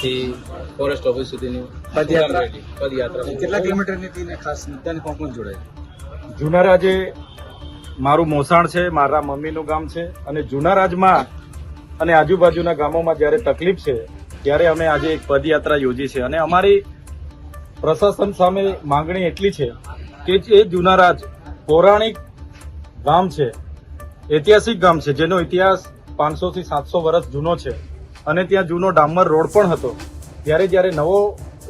થી forest office સુધીની પદયાત્રા? પદયાત્રા. કેટલા કિલોમીટરની હતી ખાસ મુદ્દાને કોણ કોણ જોડાય? જૂના રાજે મારું મોસાણ છે મારા મમ્મીનું ગામ છે અને જૂના રાજમાં અને આજુબાજુના ગામોમાં જ્યારે તકલીફ છે ત્યારે અમે આજે એક પદયાત્રા યોજી છે. અને અમારી પ્રશાસન સામે માંગણી એટલી છે કે એ જૂના રાજ પૌરાણિક ગામ છે ઐતિહાસિક ગામ છે જેનો ઇતિહાસ પાંચસો થી સાતસો વર્ષ જૂનો છે. અને ત્યાં જૂનો ડામર રોડ પણ હતો. ત્યારે જ્યારે નવો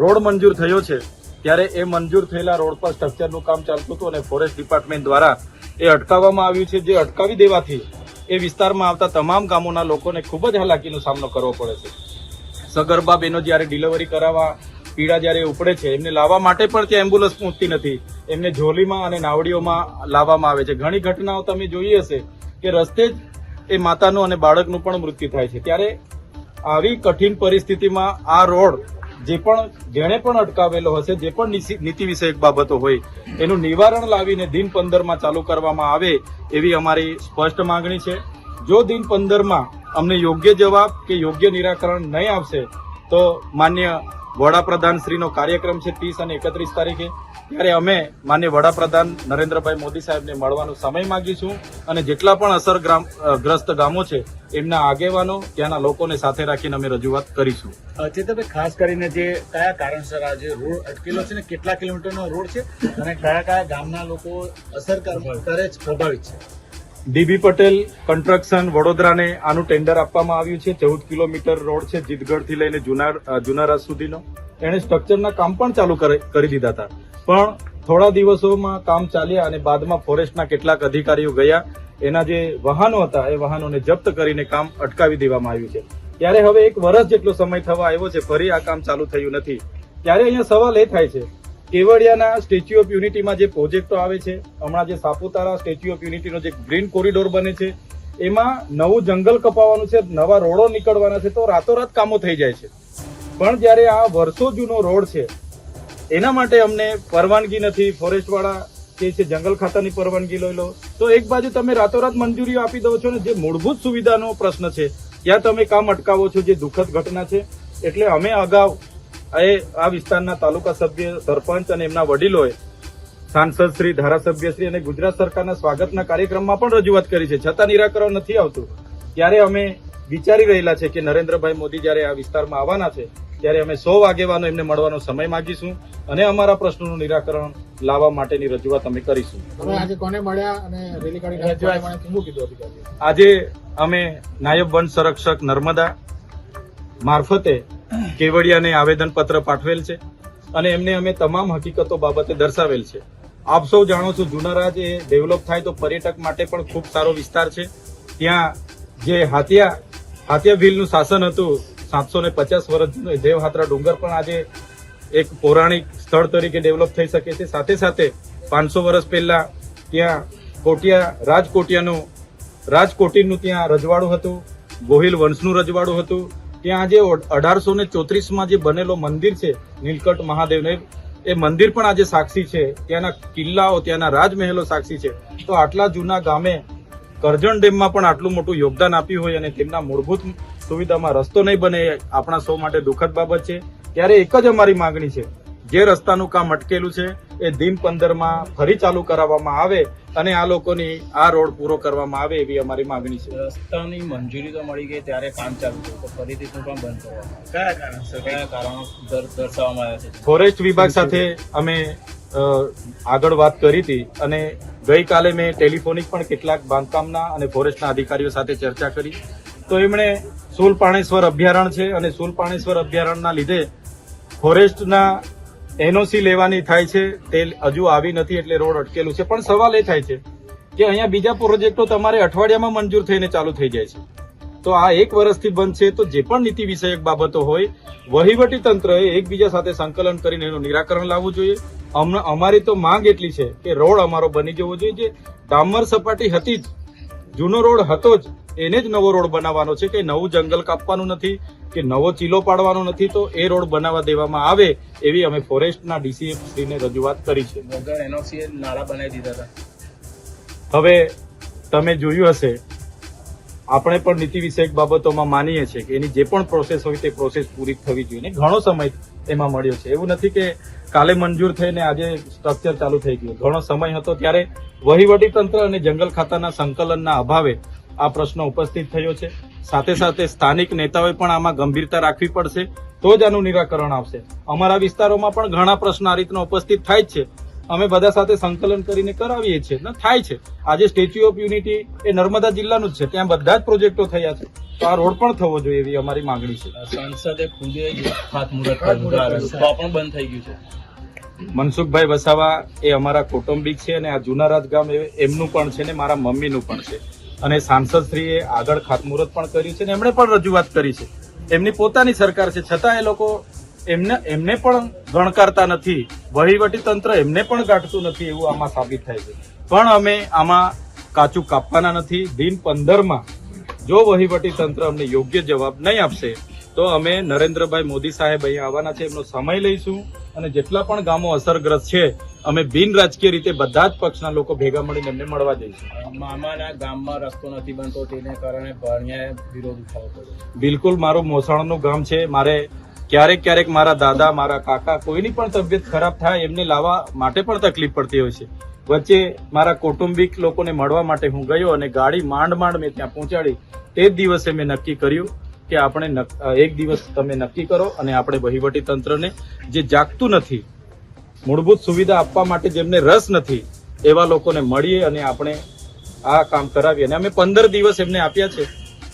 રોડ મંજૂર થયો છે, ત્યારે એ મંજૂર થયેલા રોડ પર સ્ટ્રક્ચરનું કામ ચાલતું હતું અને ફોરેસ્ટ ડિપાર્ટમેન્ટ દ્વારા એ અટકાવવામાં આવ્યું છે. જે અટકાવી દેવાથી એ વિસ્તારમાં આવતા તમામ ગામોના લોકોને ખૂબ જ હાલાકીનો સામનો કરવો પડે છે. સગર્ભા બહેનો જ્યારે ડિલિવરી કરાવવા, પીડા જ્યારે ઉપડે છે, એમને લાવવા માટે પણ ત્યાં એમ્બ્યુલન્સ પહોંચતી નથી. એમને ઝોલીમાં અને નાવડીઓમાં લાવવામાં આવે છે. ઘણી ઘટનાઓ તમે જોઈ હશે કે રસ્તે જ એ માતાનું અને બાળકનું પણ મૃત્યુ થાય છે. ત્યારે આવી કઠિન પરિસ્થિતિમાં આ રોડ જે પણ જેણે પણ અટકાવેલો હશે, જે પણ નીતિ- વિષયક બાબતો હોય, એનું નિવારણ લાવીને દિન પંદરમાં ચાલુ કરવામાં આવે એવી અમારી સ્પષ્ટ માંગણી છે. જો દિન પંદરમાં અમને યોગ્ય જવાબ કે યોગ્ય નિરાકરણ નહીં આવશે તો માન્ય વડાપ્રધાન શ્રીનો કાર્યક્રમ છે ત્રીસ અને એકત્રીસ તારીખે. ત્યારે અમે માન્ય વડાપ્રધાન નરેન્દ્રભાઈ મોદી સાહેબને મળવાનો સમય માગીશું અને જેટલા પણ અસર ગ્રસ્ત ગામો છે, એમના આગેવાનો ત્યાંના લોકોને સાથે રાખીને અમે રજૂઆત કરીશું. ચેતનભાઈ, ખાસ કરીને જે કયા કારણસર આ જે રોડ અટકેલો છે ને, કેટલા કિલોમીટરનો રોડ છે અને કયા કયા ગામના લોકો અસર કરે પ્રભાવિત છે? ડીબી પટેલ કન્સ્ટ્રક્શન વડોદરાને આનું ટેન્ડર આપવામાં આવ્યું છે. ચૌદ કિલોમીટર રોડ છે જીતગઢથી લઈને જુના જુનારાજ સુધીનો. એણે સ્ટ્રક્ચરના કામ પણ ચાલુ કરી દીધા હતા. પણ થોડા દિવસોમાં કામ ચાલ્યા અને બાદમાં ફોરેસ્ટના કેટલાક અધિકારીઓ ગયા. એના જે વાહનો હતા, એ વાહનોને જપ્ત કરીને કામ અટકાવી દેવામાં આવ્યું છે. ત્યારે હવે એક વર્ષ જેટલો સમય થવા આવ્યો છે, ફરી આ કામ ચાલુ થયું નથી. ત્યારે અહીંયા સવાલ એ થાય છે કેવડિયાના સ્ટેચ્યુ ઓફ યુનિટીમાં જે પ્રોજેક્ટો આવે છે, હમણાં જે સાપુતારા સ્ટેચ્યુ ઓફ યુનિટીનો જે ગ્રીન કોરિડોર બને છે, એમાં નવું જંગલ કપાવવાનું છે, નવા રોડો નીકળવાના છે, તો રાતોરાત કામો થઈ જાય છે. પણ જ્યારે આ વર્ષો જૂનો રોડ છે, એના માટે અમને પરવાનગી નથી. ફોરેસ્ટવાળા કે છે જંગલ ખાતાની પરવાનગી લઈ લો. તો એક બાજુ તમે રાતોરાત મંજૂરીઓ આપી દો છો ને, જે મૂળભૂત સુવિધાનો પ્રશ્ન છે, ત્યાં તમે કામ અટકાવો છો, જે દુઃખદ ઘટના છે. એટલે અમે અગાઉ એ આ વિસ્તારના તાલુકા સભ્ય સરપંચ અને એમના વડીલોએ સાંસદ શ્રી ધારાસભ્ય શ્રી અને ગુજરાત સરકારના સ્વાગતના કાર્યક્રમમાં પણ રજૂઆત કરી છે. છતાં નિરાકરણ નથી આવતું. ત્યારે અમે વિચારી રહેલા છે કે નરેન્દ્રભાઈ મોદી જ્યારે આ વિસ્તારમાં આવવાના છે ત્યારે અમે સૌ આગેવાનો એમને મળવાનો સમય માંગીશું અને અમારા પ્રશ્નોનું નિરાકરણ લાવવા માટેની રજૂઆત અમે કરીશું. તમે આજે કોને મળ્યા અને રેલી કાઢી રજૂઆત. શું કીધું અધિકારીએ? આજે અમે નાયબ વન સંરક્ષક નર્મદા મારફતે કેવડિયાને આવેદનપત્ર પાઠવેલ છે અને એમને અમે તમામ હકીકતો બાબતે દર્શાવેલ છે. આપ સૌ જાણો છો જુનારાજ એ ડેવલપ થાય તો પર્યટક માટે પણ ખૂબ સારો વિસ્તાર છે. ત્યાં જે હાથિયા હાથિયા ભીલનું શાસન હતું સાતસો ને પચાસ વર્ષ જૂનું દેવહાત્રા ડુંગર પણ આજે એક પૌરાણિક સ્થળ તરીકે ડેવલપ થઈ શકે છે. સાથે સાથે પાંચસો વર્ષ પહેલા ત્યાં કોટિયા, રાજકોટિયાનું રાજકોટીનું ત્યાં રજવાડું હતું. ગોહિલ વંશનું રજવાડું હતું. ત્યાં આજે અઢારસો ને ચોત્રીસમાં જે બનેલો મંદિર છે, નીલકંઠ મહાદેવને, એ મંદિર પણ આજે સાક્ષી છે. ત્યાંના કિલ્લાઓ, ત્યાંના રાજમહેલો સાક્ષી છે. તો આટલા જૂના ગામે કરજણ ડેમમાં પણ આટલું મોટું યોગદાન આપ્યું હોય અને તેમના મૂળભૂત સુવિધામાં રસ્તો નહીં બને આપણા સૌ માટે દુઃખદ બાબત છે. ત્યારે એક જ અમારી માંગણી છે. જે રસ્તાનું કામ અટકેલું છે એ દિન પંદરમાં ફરી ચાલુ કરાવવામાં આવે અને આ લોકોની આ રોડ પૂરો કરવામાં આવે એવી અમારી માંગણી છે. રસ્તાની મંજૂરી તો મળી ગઈ ત્યારે કામ ચાલુ છે તો ફરીથી શું કામ બંધ કરવામાં કયા કારણસર કયા કારણો દર્શાવવામાં આવ્યા છે? ફોરેસ્ટ વિભાગ સાથે અમે આગળ વાત કરી હતી અને ગઈકાલે મેં ટેલિફોનિક પણ કેટલાક બાંધકામના અને ફોરેસ્ટના અધિકારીઓ સાથે ચર્ચા કરી. તો એમણે સુલપાણેશ્વર અભયારણ્ય છે અને સુલપાણેશ્વર અભયારણ્યના લીધે ફોરેસ્ટના એનઓસી લેવાની થાય છે, તે હજુ આવી નથી એટલે રોડ અટકેલું છે. પણ સવાલ એ થાય છે કે અહીંયા બીજા પ્રોજેક્ટો તમારે અઠવાડિયામાં મંજૂર થઈને ચાલુ થઈ જાય છે. તો આ એક વર્ષથી બંધ છે, તો જે પણ નીતિ વિષયક બાબતો હોય, વહીવટી તંત્રએ એકબીજા સાથે સંકલન કરીને એનું નિરાકરણ લાવવું જોઈએ. અમને- અમારી તો માંગ એટલી છે કે રોડ અમારો બની જવો જોઈએ. જે ડામર સપાટી હતી જ, જૂનો રોડ હતો જ એને જ નવો રોડ બનાવવાનો છે કે નવું જંગલ કાપવાનું નથી કે નવો ચીલો પાડવાનો નથી તો એ રોડ બનાવવા દેવામાં આવે એવી અમે ફોરેસ્ટના ડીસીએફ શ્રીને રજૂઆત કરી છે. વગર એનઓસી નાળા બનાવી દીધા હતા. હવે તમે જોયું હશે આપણે પણ નીતિ વિષયક બાબતોમાં માનીએ છીએ કે એની જે પણ પ્રોસેસ હોય તે પ્રોસેસ પૂરી થવી જોઈએ ઘણો સમય એમાં મળ્યો છે. એવું નથી કે કાલે મંજૂર થઈને આજે સ્ટ્રક્ચર ચાલુ થઈ ગયું. ઘણો સમય હતો ત્યારે વહીવટી તંત્ર અને જંગલ ખાતાના સંકલનના અભાવે આ પ્રશ્ન ઉપસ્થિત થયો છે. સાથે સાથે સ્થાનિક નેતાઓએ પણ આમાં ગંભીરતા રાખવી પડશે. તો જ આનું નિરાકરણ આવશે. અમારા વિસ્તારોમાં પણ ઘણા પ્રશ્નો આ રીતના ઉપસ્થિત થાય છે. અમે બધા સાથે સંકલન કરીને કરાવીએ છીએ. ને થાય છે. આજે સ્ટેચ્યુ ઓફ યુનિટી એ નર્મદા જિલ્લાનું જ છે. ત્યાં બધા જ પ્રોજેક્ટો થયા છે. તો આ રોડ પણ થવો જોઈએ એવી અમારી માંગણી છે. સંસદે ખુદે ખાતમુહૂર્ત પણ બંધ થઈ ગયું છે. મનસુખભાઈ વસાવા એ અમારા કૌટુંબિક છે અને આ જુનારાજ ગામ એમનું પણ છે ને મારા મમ્મીનું પણ છે. અને સાંસદશ્રીએ આગળ ખાતમુહૂર્ત પણ કર્યું છે ને એમણે પણ રજૂઆત કરી છે. એમની પોતાની સરકાર છે. છતાં એ લોકો એમને એમને પણ ગણકારતા નથી. વહીવટી તંત્ર એમને પણ ગાંઠતું નથી એવું આમાં સાબિત થાય છે. પણ અમે આમાં કાચું કાપવાના નથી. દિન પંદરમાં જો વહીવટી તંત્ર અમને યોગ્ય જવાબ નહીં આપશે તો અમે નરેન્દ્રભાઈ મોદી સાહેબ અહીંયા આવવાના છે એમનો સમય લઈશું અને જેટલા પણ ગામો અસરગ્રસ્ત છે અમે બિન રાજકીય રીતે બધા જ પક્ષના લોકો ભેગા મળીને એમને મળવા જઈશું. મામાના ગામમાં રસ્તો નથી બનતો તેને કારણે ભાણિયાએ વિરોધ ઉઠાવવો પડ્યો બિલકુલ મારું મોસાણનું ગામ છે મારે ક્યારેક ક્યારેક મારા દાદા મારા કાકા કોઈની પણ તબિયત ખરાબ થાય એમને લાવવા માટે પણ તકલીફ પડતી હોય છે. વચ્ચે મારા કૌટુંબિક લોકોને મળવા માટે હું ગયો અને ગાડી માંડ માંડ મેં ત્યાં પહોંચાડી. તે જ દિવસે મેં નક્કી કર્યું કે આપણે એક દિવસ તમે નક્કી કરો અને આપણે વહીવટી તંત્રને જે જાગતું નથી, મૂળભૂત સુવિધા આપવા માટે જેમને રસ નથી, એવા લોકોને મળીએ અને આપણે આ કામ કરાવીએ. અને અમે પંદર દિવસ એમને આપ્યા છે.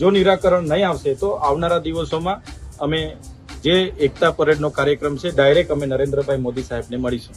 જો નિરાકરણ નહીં આવશે, તો આવનારા દિવસોમાં અમે જે એકતા પરેડનો કાર્યક્રમ છે, ડાયરેક્ટ અમે નરેન્દ્રભાઈ મોદી સાહેબને મળીશું.